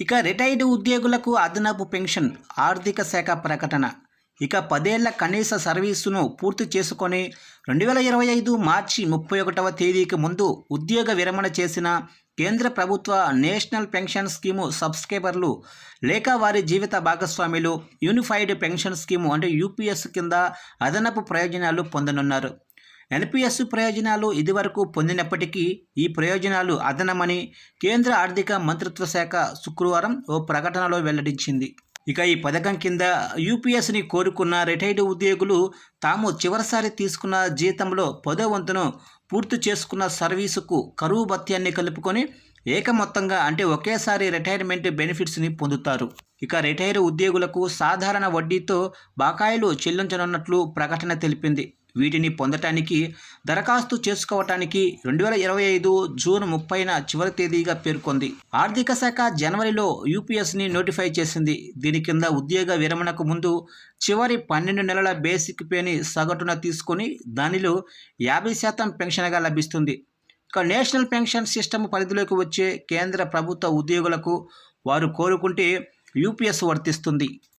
ఇక రిటైర్డ్ ఉద్యోగులకు అదనపు పెన్షన్ ఆర్థిక శాఖ ప్రకటన. ఇక పదేళ్ళ కనీస సర్వీసును పూర్తి చేసుకొని రెండు వేల ఇరవై ఐదు మార్చి ముప్పై ఒకటవ తేదీకి ముందు ఉద్యోగ విరమణ చేసిన కేంద్ర ప్రభుత్వ నేషనల్ పెన్షన్ స్కీము సబ్స్క్రైబర్లు లేక వారి జీవిత భాగస్వాములు యూనిఫైడ్ పెన్షన్ స్కీము అంటే యూపీఎస్ కింద అదనపు ప్రయోజనాలు పొందనున్నారు. ఎన్పిఎస్ ప్రయోజనాలు ఇదివరకు పొందినప్పటికీ ఈ ప్రయోజనాలు అదనమని కేంద్ర ఆర్థిక మంత్రిత్వ శాఖ శుక్రవారం ఓ ప్రకటనలో వెల్లడించింది. ఇక ఈ పథకం కింద యూపీఎస్ని కోరుకున్న రిటైర్డ్ ఉద్యోగులు తాము చివరిసారి తీసుకున్న జీతంలో పదో వంతును పూర్తి చేసుకున్న సర్వీసుకు కరువు భత్యాన్ని కలుపుకొని ఏకమొత్తంగా అంటే ఒకేసారి రిటైర్మెంట్ బెనిఫిట్స్ని పొందుతారు. ఇక రిటైర్ ఉద్యోగులకు సాధారణ వడ్డీతో బకాయిలు చెల్లించనున్నట్లు ప్రకటన తెలిపింది. వీటిని పొందటానికి దరఖాస్తు చేసుకోవటానికి రెండు వేల ఇరవై ఐదు జూన్ ముప్పైన చివరి తేదీగా పేర్కొంది. ఆర్థిక శాఖ జనవరిలో యూపీఎస్ని నోటిఫై చేసింది. దీని కింద ఉద్యోగ విరమణకు ముందు చివరి పన్నెండు నెలల బేసిక్ పేని సగటున తీసుకొని దానిలో యాభై శాతం పెన్షన్గా లభిస్తుంది. ఇక నేషనల్ పెన్షన్ సిస్టమ్ పరిధిలోకి వచ్చే కేంద్ర ప్రభుత్వ ఉద్యోగులకు వారు కోరుకుంటే యూపీఎస్ వర్తిస్తుంది.